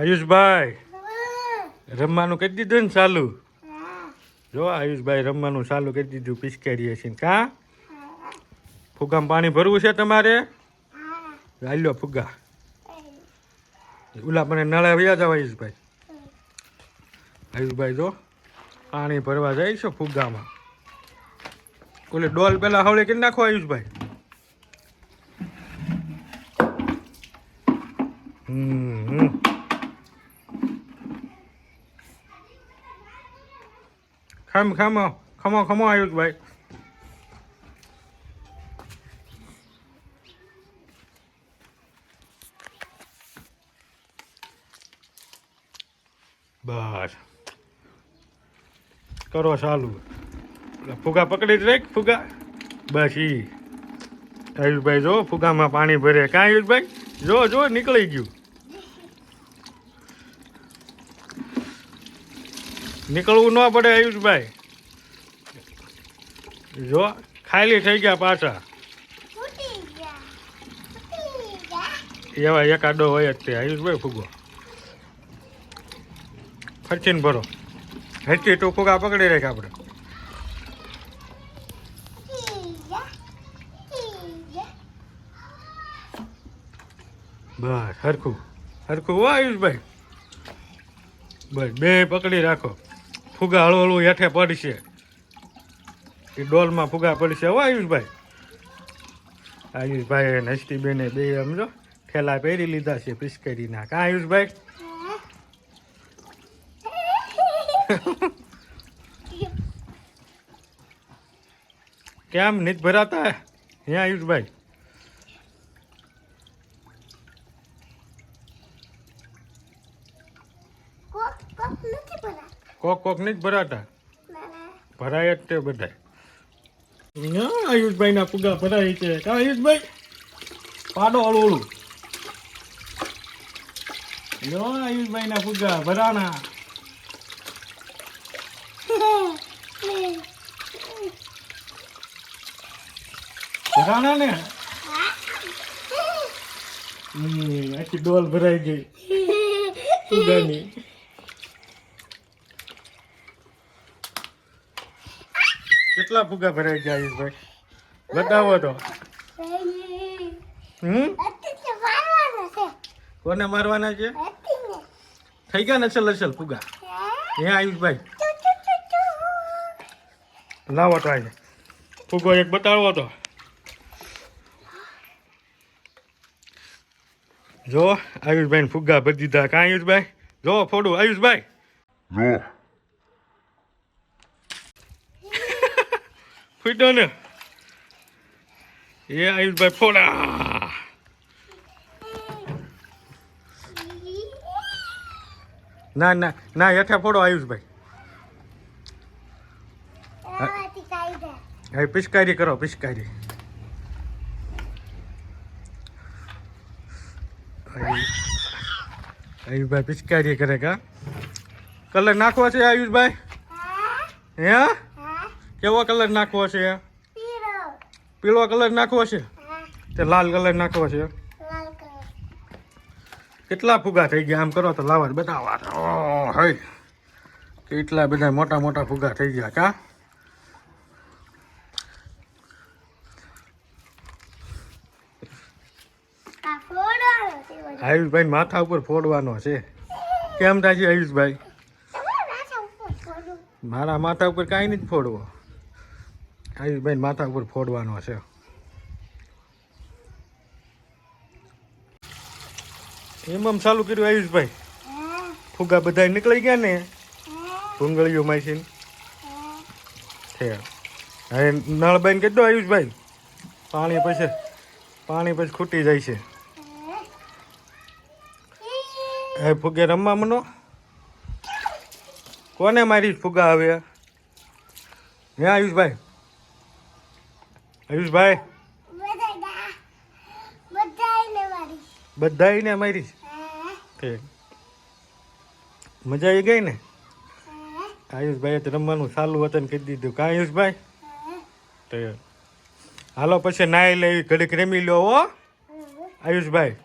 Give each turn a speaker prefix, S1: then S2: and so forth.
S1: આયુષભાઈ, રમવાનું કરી દીધું ને ચાલુ? જો આયુષભાઈ રમવાનું ચાલુ કરી દીધું, પિચકારીએ છીએ કા? ફુગામાં પાણી ભરવું છે તમારે? હાલ્યો ફુગા. ઉલા મને નળે વ્યા જાવ આયુષભાઈ. આયુષભાઈ જો, પાણી ભરવા જાય છે ફુગામાં. ઓલે ડોલ પેલા હવળે કરી નાખો આયુષભાઈ. હમ. ખમ ખમો ખમો ખમો ભાઈ બસ. કરો ચાલુ. ફુગા પકડી જ રાખ, ફુગા. બસ ઈ. આયુષભાઈ જો, ફુગામાં પાણી ભરે. કાં આયુષભાઈ જો જો, નીકળી ગયું. નીકળવું ન પડે આયુષભાઈ. જો, ખાલી થઈ ગયા પાછા. એવા એકાદો હોય જ તે, આયુષભાઈ ફૂગો. ખર્ચીને ભરો. હેચી તો ફૂગા પકડી રાખ આપણે બસ, હરખું. હરખું હો, આયુષભાઈ. બસ, બે પકડી રાખો. ફુગા હળવું હળવું હેઠે પડશે. એ ડોલમાં ફુગા પડશે. હો આયુષભાઈ. આયુષભાઈ નસ્તી બેને બે સમજો ઠેલા પહેરી લીધા છે પિસ્કરીના. કા આયુષભાઈ? કેમ નીત ભરાતા? હે આયુષભાઈ? કોક કોક નહીં જ ભરાતા ભરાય જ તે બધા આયુષભાઈ ના પુગા ભરાય છે. કા આયુષભાઈ? પાડો હળવળું જો આયુષભાઈ ના પુગા ભરાણા. ભરાણા ને? આખી ડોલ ભરાઈ ગઈ. પુગાની. કેટલા ફુગા ભરાઈ ગયા આયુષભાઈ બતાવો તો. હમ? કોને મારવાના છે? થઈ ગયા ને ચલ અસલ ફુગા? હે આયુષભાઈ લાવો તો આજે ફુગો એક બતાવો તો. જો આયુષભાઈ ફુગ્ગા ભરી દીધા. કાં આયુષભાઈ? જો, ફોડું. આયુષભાઈ?
S2: જો.
S1: ફૂટ્યો ને એ આયુષભાઈ ફોડા ના ના ના હેઠા ફોડો આયુષભાઈ. હવે પિચકારી કરો પિચકારી. આયુષભાઈ પિચકારી કરે કા? કલર નાખવા છે આયુષભાઈ? હે? કેવો કલર નાખવો છે? પીળો કલર નાખવો છે? તે લાલ કલર નાખવો છે? કેટલા ફુગા થઈ ગયા? આમ કરો તો લાવા બતાવવા હઈ. કેટલા બધા મોટા મોટા ફુગા થઈ ગયા કા? આયુષભાઈ માથા ઉપર ફોડવાનો છે. કેમ થાય છે આયુષભાઈ મારા માથા ઉપર કાંઈ નથી ફોડવો. આયુષભાઈ માથા ઉપર ફોડવાનો છે. એમ ચાલુ કર્યું આયુષભાઈ? ફુગા બધા નીકળી ગયા ને? ભૂંગળીઓ માસી છે હવે નળ બંધ કરી દો આયુષભાઈ પાણી પછી પાણી પછી ખૂટી જાય છે. હવે ફુગે રમવા મનો કોને મારી ફુગા હવે? હે આયુષભાઈ? આયુષભાઈ? બધાને મારી. કે મજા આવી ગઈ ને? આયુષભાઈ તો રમવાનું ચાલુ વતન કરી દીધું. કા આયુષભાઈ? તો. હાલો પછી નાઈ લેવી ઘડીક રમી લો હો. આયુષભાઈ